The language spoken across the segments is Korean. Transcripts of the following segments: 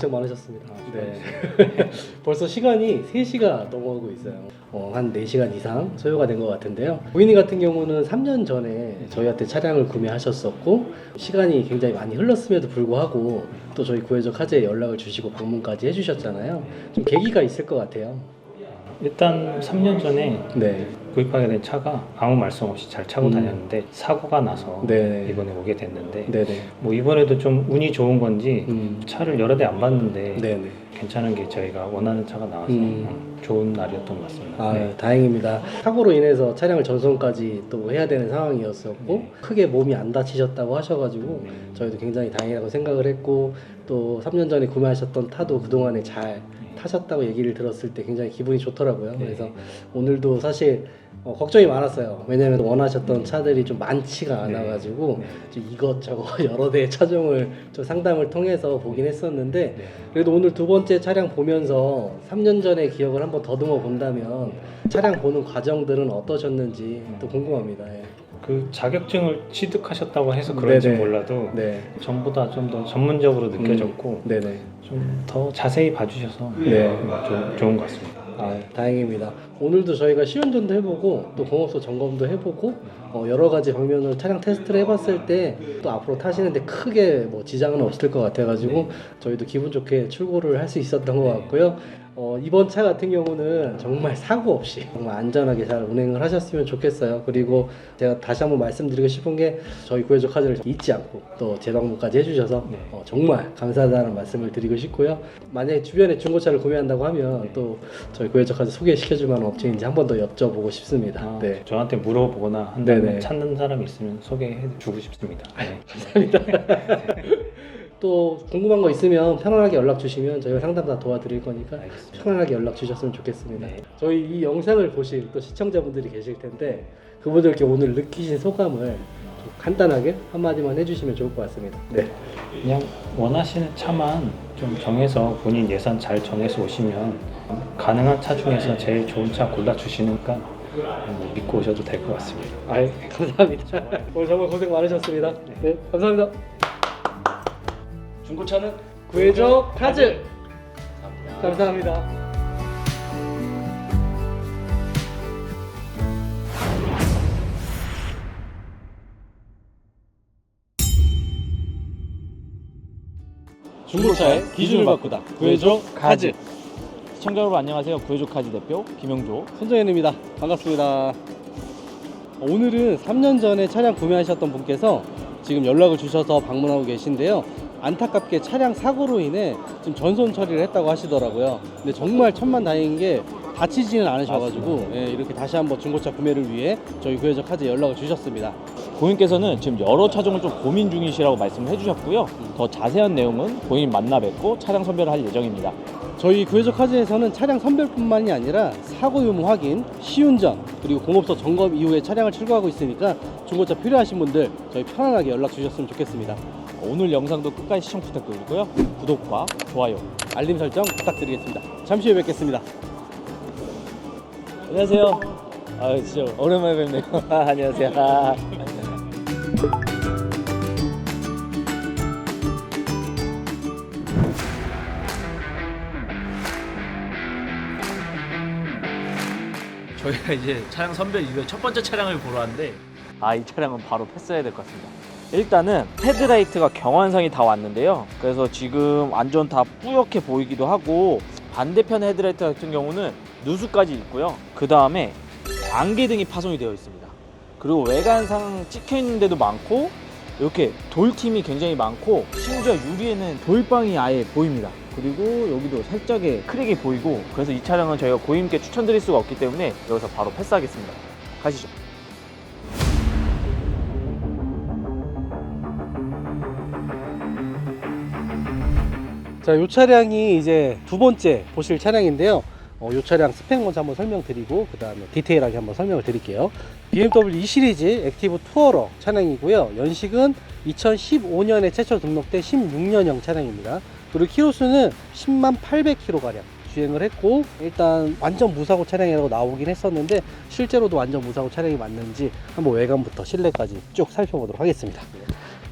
네, 고생 많으셨습니다. 아, 네. 벌써 시간이 3시가 넘어가고 있어요. 어, 한 4시간 이상 소요가 된 것 같은데요. 고객님 같은 경우는 3년 전에 저희한테 차량을 구매하셨었고 시간이 굉장히 많이 흘렀음에도 불구하고 또 저희 구해적 화재에 연락을 주시고 방문까지 해주셨잖아요. 좀 계기가 있을 것 같아요. 일단 3년 전에 네. 구입하게 된 차가 아무 말씀 없이 잘 차고 음. 다녔는데 사고가 나서 네. 이번에 오게 됐는데 네네. 뭐 이번에도 좀 운이 좋은 건지 음. 차를 여러 대 안 봤는데 네네. 괜찮은 게 저희가 원하는 차가 나와서 음. 음, 좋은 날이었던 것 같습니다. 아, 네. 다행입니다. 사고로 인해서 차량을 전송까지 또 해야 되는 상황이었었고 네. 크게 몸이 안 다치셨다고 하셔가지고 음. 저희도 굉장히 다행이라고 생각을 했고 또 3년 전에 구매하셨던 타도 그동안에 잘 타셨다고 얘기를 들었을 때 굉장히 기분이 좋더라고요. 네. 그래서 오늘도 사실 어, 걱정이 많았어요. 왜냐하면 원하셨던 차들이 좀 많지가 네. 않아가지고 네. 좀 이것저것 여러 대의 차종을 좀 상담을 통해서 보긴 했었는데 네. 그래도 오늘 두 번째 차량 보면서 3년 전의 기억을 한번 더듬어 본다면 차량 보는 과정들은 어떠셨는지 또 궁금합니다. 예. 그 자격증을 취득하셨다고 해서 그런지 네네. 몰라도 네. 전보다 좀 더 전문적으로 느껴졌고 네네. 좀더 자세히 봐주셔서 네. 음, 좀 좋은 것 같습니다. 아, 다행입니다. 오늘도 저희가 시운전도 해보고 또 공업소 점검도 해보고 어, 여러 가지 방면으로 차량 테스트를 해봤을 때 또 앞으로 타시는데 크게 뭐 지장은 없을 것 같아가지고 저희도 기분 좋게 출고를 할 수 있었던 것 같고요. 어, 이번 차 같은 경우는 정말 사고 없이 정말 안전하게 잘 운행을 하셨으면 좋겠어요. 그리고 제가 다시 한번 말씀드리고 싶은 게 저희 구해적 카드를 잊지 않고 또 재방문까지 해주셔서 네. 어, 정말 감사하다는 말씀을 드리고 싶고요. 만약에 주변에 중고차를 구매한다고 하면 또 저희 구해적 카드 소개시켜줄 만한 업체인지 한 번 더 여쭤보고 싶습니다. 아, 네. 저한테 물어보거나 한다면 네네. 찾는 사람 있으면 소개해 주고 싶습니다. 네. 또 궁금한 거 있으면 편안하게 연락 주시면 저희가 상담 다 도와드릴 거니까 알겠습니다. 편안하게 연락 주셨으면 좋겠습니다. 네. 저희 이 영상을 보실 또 시청자분들이 계실 텐데 그분들께 오늘 느끼신 소감을 좀 간단하게 한마디만 해주시면 좋을 것 같습니다. 네. 그냥 원하시는 차만 좀 정해서 본인 예산 잘 정해서 오시면 가능한 차 중에서 제일 좋은 차 골라 주시니까 뭐 믿고 오셔도 될 것 같습니다. 아, 감사합니다. 오늘 정말 고생 많으셨습니다. 네, 감사합니다. 중고차는 구해적 카즈 감사합니다. 중고차의 기준을 바꾸다. 구해적 카즈. 시청자 여러분 안녕하세요. 구해조카지 대표 김영조. 손정현입니다. 반갑습니다. 오늘은 3년 전에 차량 구매하셨던 분께서 지금 연락을 주셔서 방문하고 계신데요. 안타깝게 차량 사고로 인해 지금 전손 처리를 했다고 하시더라고요. 근데 정말 천만 다행인 게 다치지는 않으셔가지고 예, 이렇게 다시 한번 중고차 구매를 위해 저희 구해적 카드 연락을 주셨습니다. 고객님께서는 지금 여러 차종을 좀 고민 중이시라고 말씀을 해주셨고요. 더 자세한 내용은 고객님 만나 뵙고 차량 선별을 할 예정입니다. 저희 구해적 카즈에서는 차량 선별뿐만이 아니라 사고 유무 확인, 시운전, 그리고 공업소 점검 이후에 차량을 출고하고 있으니까 중고차 필요하신 분들 저희 편안하게 연락 주셨으면 좋겠습니다. 오늘 영상도 끝까지 시청 부탁드리고요. 구독과 좋아요. 알림 설정 부탁드리겠습니다. 잠시 후에 뵙겠습니다. 안녕하세요. 아 진짜 오랜만에 뵙네요. 안녕하세요. 저희가 이제 차량 선별 이후에 첫 번째 차량을 보러 왔는데 아 이 차량은 바로 패스해야 될 것 같습니다. 일단은 헤드라이트가 경환상이 다 왔는데요. 그래서 지금 완전 다 뿌옇게 보이기도 하고 반대편 헤드라이트 같은 경우는 누수까지 있고요. 그 다음에 안개등이 파손이 되어 있습니다. 그리고 외관상 찍혀 있는 데도 많고 이렇게 돌팀이 굉장히 많고 심지어 유리에는 돌방이 아예 보입니다. 그리고 여기도 살짝의 크랙이 보이고 그래서 이 차량은 저희가 고객님께 추천드릴 수가 없기 때문에 여기서 바로 패스하겠습니다. 가시죠. 자, 이 차량이 이제 두 번째 보실 차량인데요. 어, 이 차량 스펙 먼저 한번 설명드리고 그 다음에 디테일하게 한번 설명을 드릴게요. BMW 2 시리즈 액티브 투어러 차량이고요. 연식은 2015년에 최초 등록된 16년형 차량입니다. 그리고 키로수는 10만 800km 가량 주행을 했고 일단 완전 무사고 차량이라고 나오긴 했었는데 실제로도 완전 무사고 차량이 맞는지 한번 외관부터 실내까지 쭉 살펴보도록 하겠습니다.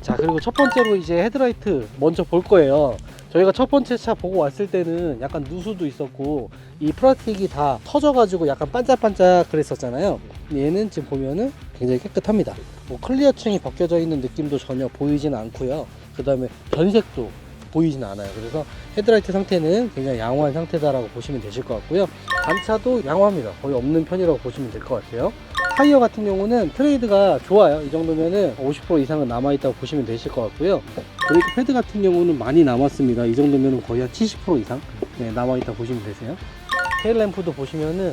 자 그리고 첫 번째로 이제 헤드라이트 먼저 볼 거예요. 저희가 첫 번째 차 보고 왔을 때는 약간 누수도 있었고 이 프라틱이 다 터져가지고 약간 반짝반짝 그랬었잖아요. 얘는 지금 보면은 굉장히 깨끗합니다. 뭐 클리어층이 벗겨져 있는 느낌도 전혀 보이진 않고요. 그 다음에 변색도 보이진 않아요. 그래서 헤드라이트 상태는 굉장히 양호한 상태다라고 보시면 되실 것 같고요. 단차도 양호합니다. 거의 없는 편이라고 보시면 될 것 같아요. 타이어 같은 경우는 트레이드가 좋아요. 이 정도면은 50% 이상은 남아있다고 보시면 되실 것 같고요. 브레이크 패드 같은 경우는 많이 남았습니다. 이 정도면은 거의 한 70% 이상 네, 남아있다고 보시면 되세요. 테일 램프도 보시면은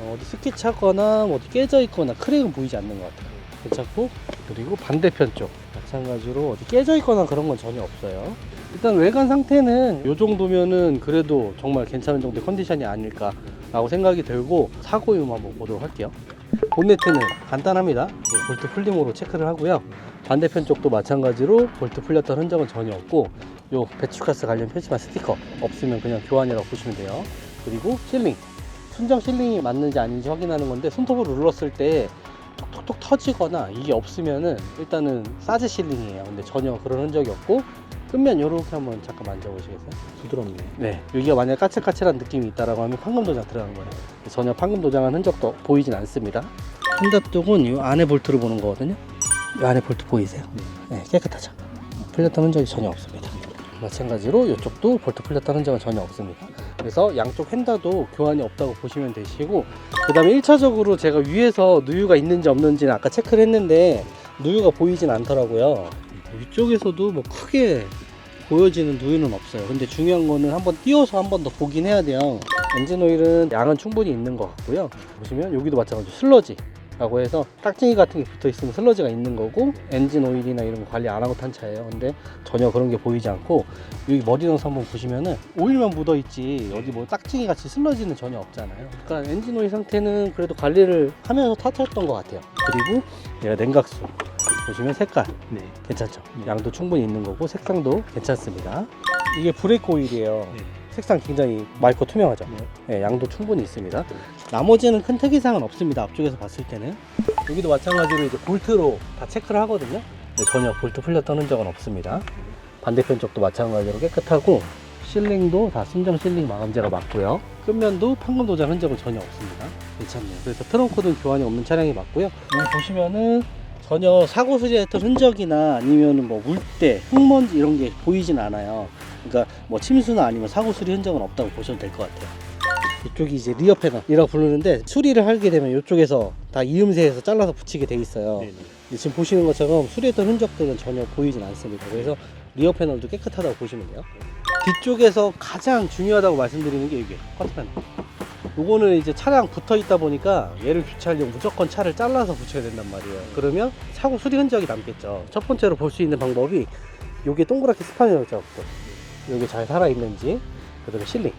어, 디 스키 차거나 뭐 어디 깨져 있거나 크랙은 보이지 않는 것 같아요. 괜찮고 그리고 반대편 쪽 마찬가지로 어디 깨져 있거나 그런 건 전혀 없어요. 일단 외관 상태는 이 정도면은 그래도 정말 괜찮은 정도의 컨디션이 아닐까 라고 생각이 들고 사고 유무 한번 보도록 할게요. 본네트는 간단합니다. 네, 볼트 풀림으로 체크를 하고요. 반대편 쪽도 마찬가지로 볼트 풀렸던 흔적은 전혀 없고 요 배추가스 관련 표시만 스티커 없으면 그냥 교환이라고 보시면 돼요. 그리고 실링 순정 실링이 맞는지 아닌지 확인하는 건데 손톱으로 눌렀을 때 톡톡톡 터지거나 이게 없으면은 일단은 사즈 실링이에요. 근데 전혀 그런 흔적이 없고 끝면 이렇게 한번 잠깐 만져보시겠어요? 부드럽네. 네, 여기가 만약 까칠까칠한 느낌이 있다라고 하면 판금 도장 들어간 거예요. 전혀 판금 도장한 흔적도 보이진 않습니다. 핸드 쪽은 이 안에 볼트를 보는 거거든요. 이 안에 볼트 보이세요? 네, 깨끗하죠. 풀렸던 흔적이 전혀 없습니다. 마찬가지로 이쪽도 볼트 풀렸던 흔적은 전혀 없습니다. 그래서 양쪽 핸다도 교환이 없다고 보시면 되시고 그 다음에 1차적으로 제가 위에서 누유가 있는지 없는지는 아까 체크를 했는데 누유가 보이진 않더라고요. 위쪽에서도 뭐 크게 보여지는 누유는 없어요. 근데 중요한 거는 한번 띄워서 한 번 더 보긴 해야 돼요. 엔진 오일은 양은 충분히 있는 것 같고요. 보시면 여기도 마찬가지로 슬러지. 라고 해서 딱지기 같은 게 붙어 있으면 슬러지가 있는 거고 엔진 오일이나 이런 거 관리 안 하고 탄 차예요. 근데 전혀 그런 게 보이지 않고 여기 머리 넣어서 한번 보시면은 오일만 묻어 있지 어디 뭐 딱지기 같이 슬러지는 전혀 없잖아요. 그러니까 엔진 오일 상태는 그래도 관리를 하면서 탔었던 것 같아요. 그리고 얘가 냉각수 보시면 색깔 네. 괜찮죠? 네. 양도 충분히 있는 거고 색상도 괜찮습니다. 이게 브레이크 오일이에요. 네. 색상 굉장히 맑고 투명하죠. 네, 양도 충분히 있습니다. 나머지는 큰 특이 사항은 없습니다. 앞쪽에서 봤을 때는 여기도 마찬가지로 이제 볼트로 다 체크를 하거든요. 근데 전혀 볼트 풀렸던 흔적은 없습니다. 반대편 쪽도 마찬가지로 깨끗하고 실링도 다 순정 실링 마감재가 맞고요. 끝면도 판금 도장 흔적은 전혀 없습니다. 괜찮네요. 그래서 트렁크는 교환이 없는 차량이 맞고요. 여기 보시면은 전혀 사고 수리했던 흔적이나 아니면 뭐 물때, 흙먼지 이런 게 보이진 않아요. 그러니까 뭐 침수나 아니면 사고 수리 흔적은 없다고 보셔도 될 것 같아요. 이쪽이 이제 리어 패널이라고 부르는데 수리를 하게 되면 이쪽에서 다 이음새에서 잘라서 붙이게 돼 있어요. 네네. 근데 지금 보시는 것처럼 수리했던 흔적들은 전혀 보이진 않습니다. 그래서 리어 패널도 깨끗하다고 보시면 돼요. 뒤쪽에서 가장 중요하다고 말씀드리는 게 이게 커트 패널. 요거는 이제 차량 붙어 있다 보니까 얘를 교체하려면 무조건 차를 잘라서 붙여야 된단 말이에요. 그러면 사고 수리 흔적이 남겠죠. 첫 번째로 볼 수 있는 방법이 요게 동그랗게 스판이라고 잡고 요게 잘 살아있는지 그 다음에 실링.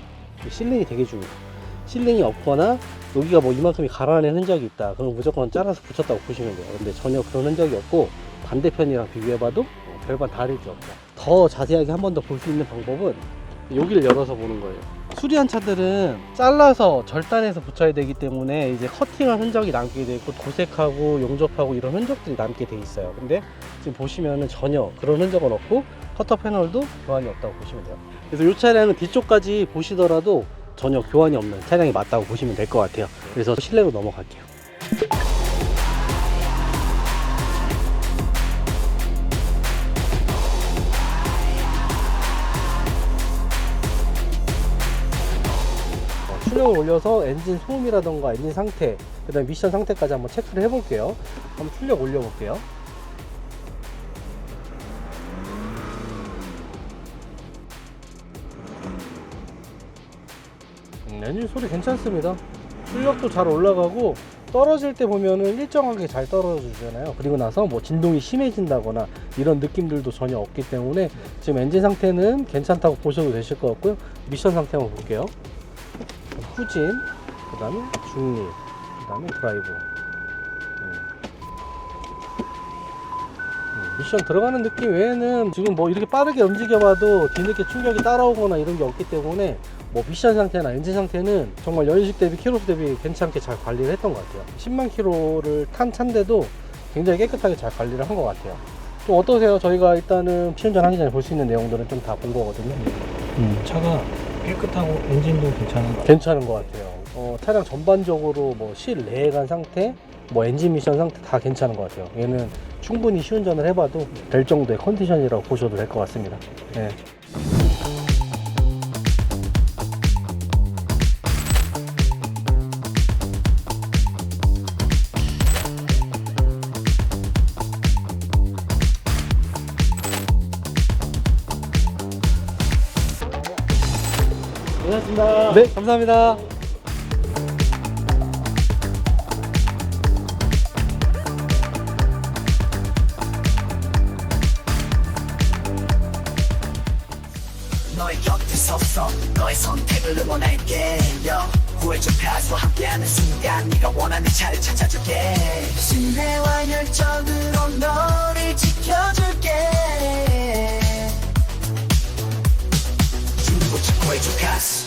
이 실링이 되게 중요해요. 실링이 없거나 여기가 뭐 이만큼이 가라앉은 흔적이 있다. 그럼 무조건 잘라서 붙였다고 보시면 돼요. 근데 전혀 그런 흔적이 없고 반대편이랑 비교해봐도 어, 별반 다를 게 없다. 더 자세하게 한 번 더 볼 수 있는 방법은 여기를 열어서 보는 거예요. 수리한 차들은 잘라서 절단해서 붙여야 되기 때문에 이제 커팅한 흔적이 남게 되고 도색하고 용접하고 이런 흔적들이 남게 돼 있어요. 근데 지금 보시면은 전혀 그런 흔적은 없고 커터 패널도 교환이 없다고 보시면 돼요. 그래서 이 차량은 뒤쪽까지 보시더라도 전혀 교환이 없는 차량이 맞다고 보시면 될 것 같아요. 그래서 실내로 넘어갈게요. 어, 출력을 올려서 엔진 소음이라던가 엔진 상태, 그 다음에 미션 상태까지 한번 체크를 해볼게요. 한번 출력 올려볼게요. 엔진 소리 괜찮습니다. 출력도 잘 올라가고 떨어질 때 보면은 일정하게 잘 떨어지잖아요. 그리고 나서 뭐 진동이 심해진다거나 이런 느낌들도 전혀 없기 때문에 지금 엔진 상태는 괜찮다고 보셔도 되실 것 같고요. 미션 상태 한번 볼게요. 후진, 그 다음에 중립, 그 다음에 드라이브. 음. 음, 미션 들어가는 느낌 외에는 지금 뭐 이렇게 빠르게 움직여봐도 뒤늦게 충격이 따라오거나 이런 게 없기 때문에 뭐 미션 상태나 엔진 상태는 정말 연식 대비 키로수 대비 괜찮게 잘 관리를 했던 것 같아요. 10만 키로를 탄 차인데도 굉장히 깨끗하게 잘 관리를 한 것 같아요. 좀 어떠세요? 저희가 일단은 시운전 하기 전에 볼 수 있는 내용들은 좀 다 본 거거든요. 음, 차가 깨끗하고 엔진도 괜찮은 것 같아요. 괜찮은 것 같아요. 어, 차량 전반적으로 뭐 실내관 상태, 뭐 엔진 미션 상태 다 괜찮은 것 같아요. 얘는 충분히 시운전을 해봐도 될 정도의 컨디션이라고 보셔도 될 것 같습니다. 네. 네, 네, 감사합니다. 너의 선택을 응원할게. 구해줘 패스와 함께하는 순간 네가 원하는 차를 찾아줄게. 신뢰와 열정으로 너를 지켜줄게. 중고 축구해줘 패스